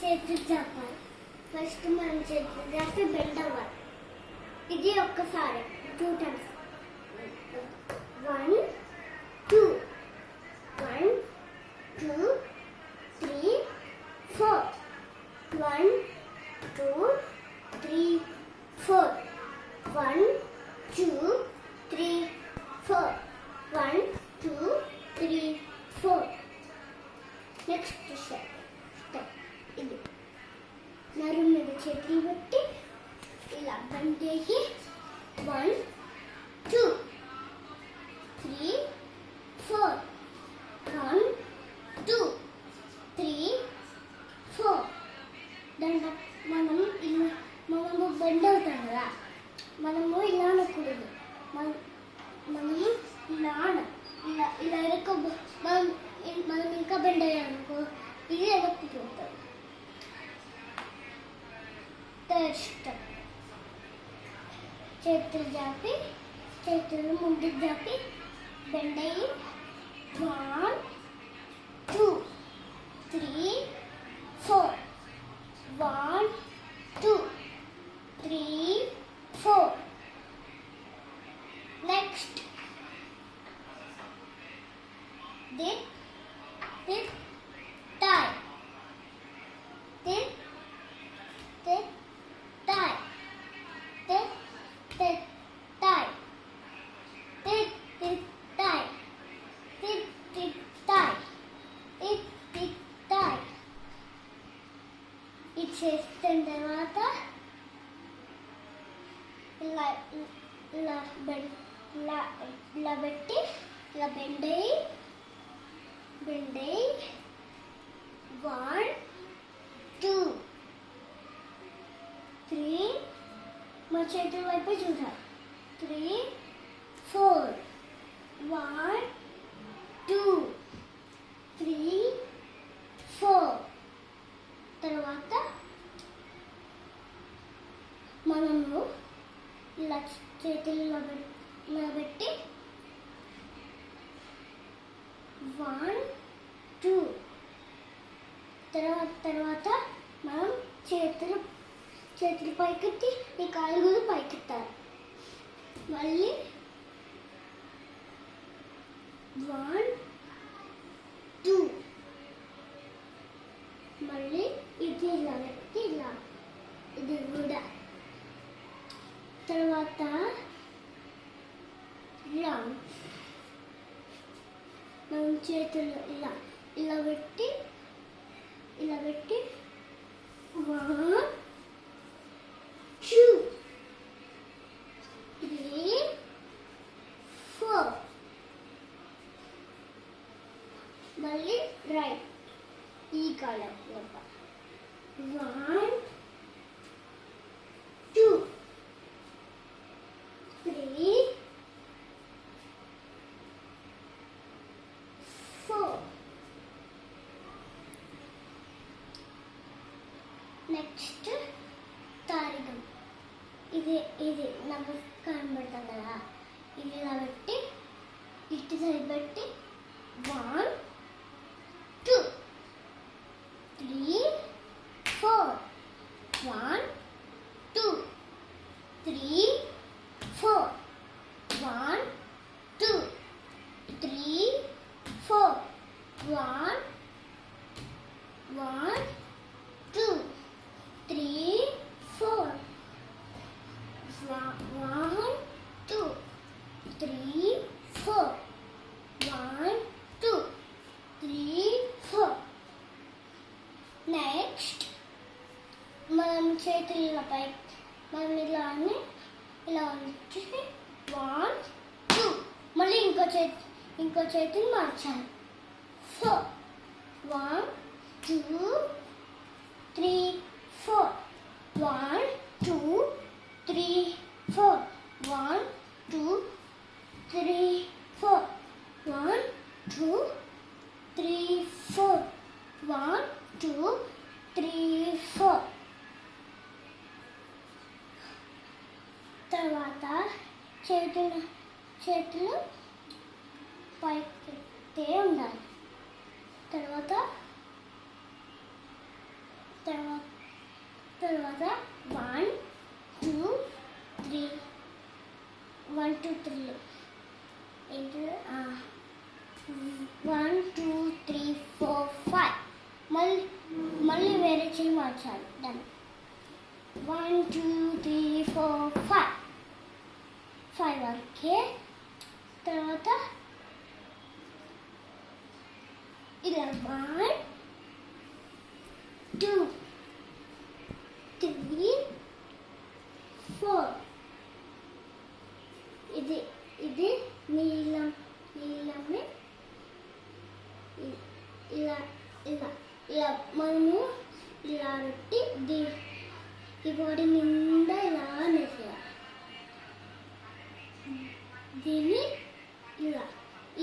చేతులు చెప్పాలి. ఫస్ట్ మనం చేతులు చేస్తే బెండ్ అవ్వాలి. ఇది ఒక్కసారి two times one two one two three four one two three four one two three four one two three four next step step ఇది నరు మీద చేతులు పెట్టి ఇలా బండేసి one two three four. One two three four. దాంట్లో మనం ఇలా మనము బెండ్ అవుతాం కదా మనము ఇలా అనకూడదు. మనం మనము ఇలా ఇలా ఇలా ఎరక మనం మనం ఇంకా బెండ్ అయ్యామనుకో ఇది ఎరక్కుపోతుంది ఇష్టం. చేతులు జాపి చేతులు ముందుకు జాపి బెండయి one two three four. One two three four. ఇది చేసిన తర్వాత ఇలా ఇలా బెండ్ ఇలా ఇలా పెట్టి ఇలా బెండ్ అయ్యి బెండ్ అయ్యి వన్ టూ త్రీ మా చేతుల వైపు చూడాలి three four one two three four తర్వాత మనము ఇలా చేతుల్లో పెట్- పెట్టి వన్ టూ. తర్వాత తర్వాత మనం చేతులు చేతులు పైకెత్తి ఈ కాలు కూడా పైకెత్తాలి. మళ్ళీ వన్ టూ. మళ్ళీ ఇది ఇలా పెట్టి ఇలా ఇది కూడా తర్వాత ఇలా మనం చేతులు ఇలా ఇలా పెట్టి ఇలా పెట్టి. One two three. ఫోర్. మళ్ళీ రైట్. ఈ కాలం one two three four next తారికం ఇది ఇది నమస్కారం పెడతాం కదా. ఇది కాబట్టి ఇటు సైడ్ పెట్టి one two three four. One two three four one two three four one one two three four one two three four one two three four next మనం చేతులు ఇలా పై మనం ఇలా అని ఇలా ఉంచి వన్ టూ మళ్ళీ ఇంకో చేతి ఇంకో చేతిని మార్చాలి. Four one two three four one two three four one two three four one two three four one two three four తర్వాత చేతులు చేతులు పైకెత్తే ఉండాలి. తర్వాత తర్వాత తర్వాత one two three one two three ఏంటి one two three four five మళ్ళీ మళ్ళీ వేరే చేయి మార్చాలి. దాన్ని one two three four five five వరకే తర్వాత ఇలా వన్ టూ త్రీ ఫోర్. ఇది ఇది నీలం నీలమే. ఇలా ఇలా ఇలా మనము ఇలా పెట్టి దీ ఈ బాడీ నిండా ఇలా దీన్ని ఇలా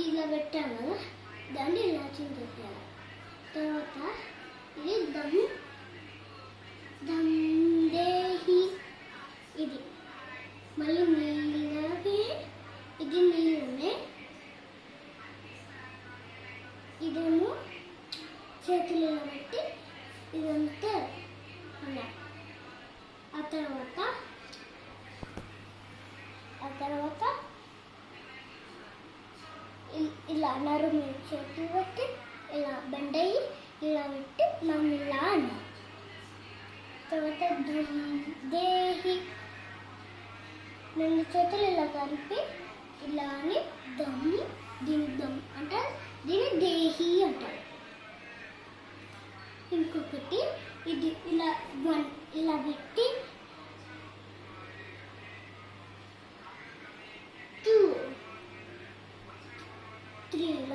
ఇలా పెట్టాను కదా దాన్ని ఇలా చించేసేయాలి తర్వాత ఇది దమ్ దందేహి ఇది మళ్ళీ నీళ్ళకి ఇది నీళ్ళనే. ఇదేమో చేతులు పెట్టి ఇదంతా అలా ఆ తర్వాత ఆ తర్వాత ఇలా మీరు మీద చేతులు పెట్టి ఇలా బెండ్ అయ్యి ఇలా పెట్టి మనం ఇలా అన్నాం తర్వాత దమ్ దేహి రెండు చేతులు ఇలా కలిపి ఇలా అని దమ్ దీని దమ్ అంటారు దీని దేహి అంటారు. ఇంకొకటి ఇది ఇలా వన్ ఇలా పెట్టి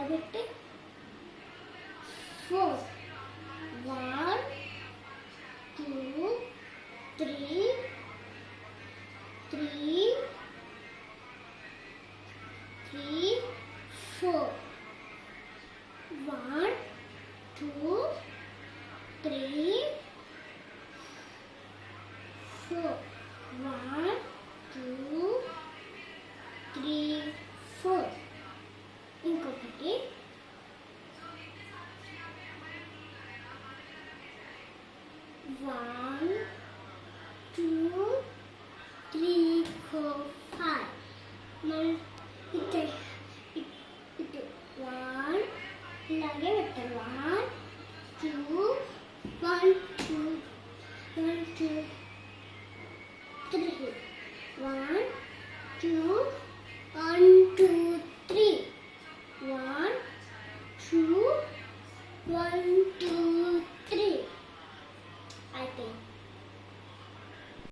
alphabetic four. One, two, three, three, three, four. One, two, three, four. One, two, three, four. ఇంకొకటి one two three four five మళ్ళీ ఇటు ఇటు ఇటు వన్ ఇలాగే పెట్టాలి one two one two one two three one two one